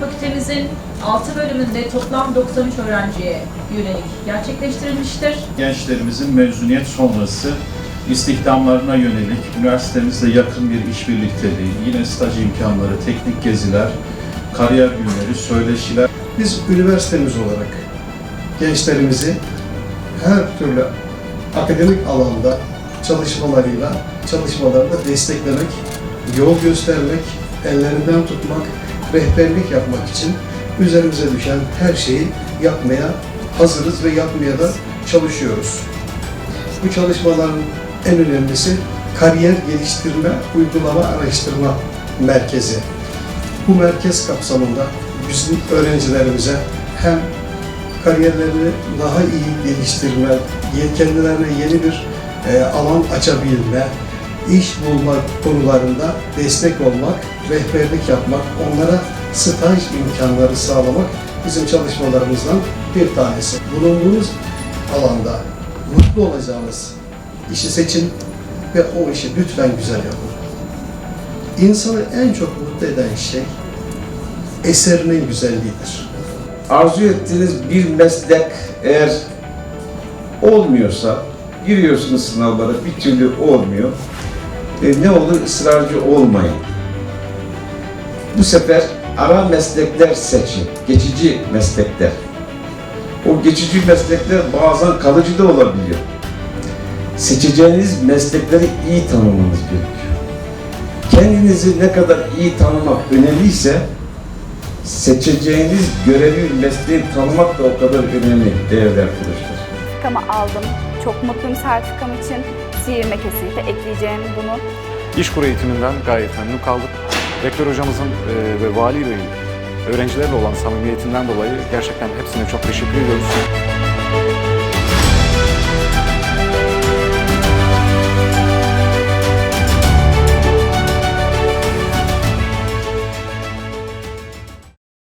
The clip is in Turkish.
üniversitemizin 6 bölümünde toplam 93 öğrenciye yönelik gerçekleştirilmiştir. gençlerimizin mezuniyet sonrası istihdamlarına yönelik üniversitemizle yakın bir iş birlikteliği, yine staj imkanları, teknik geziler, kariyer günleri, söyleşiler Biz üniversitemiz olarak gençlerimizi her türlü akademik alanda çalışmalarıyla, çalışmalarında desteklemek, yol göstermek, ellerinden tutmak, rehberlik yapmak için üzerimize düşen her şeyi yapmaya hazırız ve yapmaya da çalışıyoruz. Bu çalışmaların en önemlisi kariyer geliştirme, uygulama, araştırma merkezi. Bu merkez kapsamında bizim öğrencilerimize hem kariyerlerini daha iyi geliştirme, kendilerine yeni bir e, alan açabilme, iş bulma konularında destek olmak, rehberlik yapmak, onlara staj imkanları sağlamak bizim çalışmalarımızdan bir tanesi. Bulunduğunuz alanda mutlu olacağınız işi seçin ve o işi lütfen güzel yapın. İnsanı en çok mutlu eden şey eserinin güzelliğidir. arzu ettiğiniz bir meslek eğer olmuyorsa giriyorsunuz sınavlara bir türlü olmuyor. E, ne olur ısrarcı olmayın. Bu sefer ara meslekler seçin. Geçici meslekler. O geçici meslekler bazen kalıcı da olabiliyor. Seçeceğiniz meslekleri iyi tanımanız gerekiyor. Kendinizi ne kadar iyi tanımak önemliyse seçeceğiniz görevi, mesleği tanımak da o kadar önemli değerli arkadaşlar. Sertifikamı aldım. Çok mutluyum sertifikam için. Siirme kesinlikle ekleyeceğim bunu. İşkur eğitiminden gayet memnun kaldık. Rektör hocamızın e, ve vali beyin öğrencilerle olan samimiyetinden dolayı gerçekten hepsine çok teşekkür ediyoruz.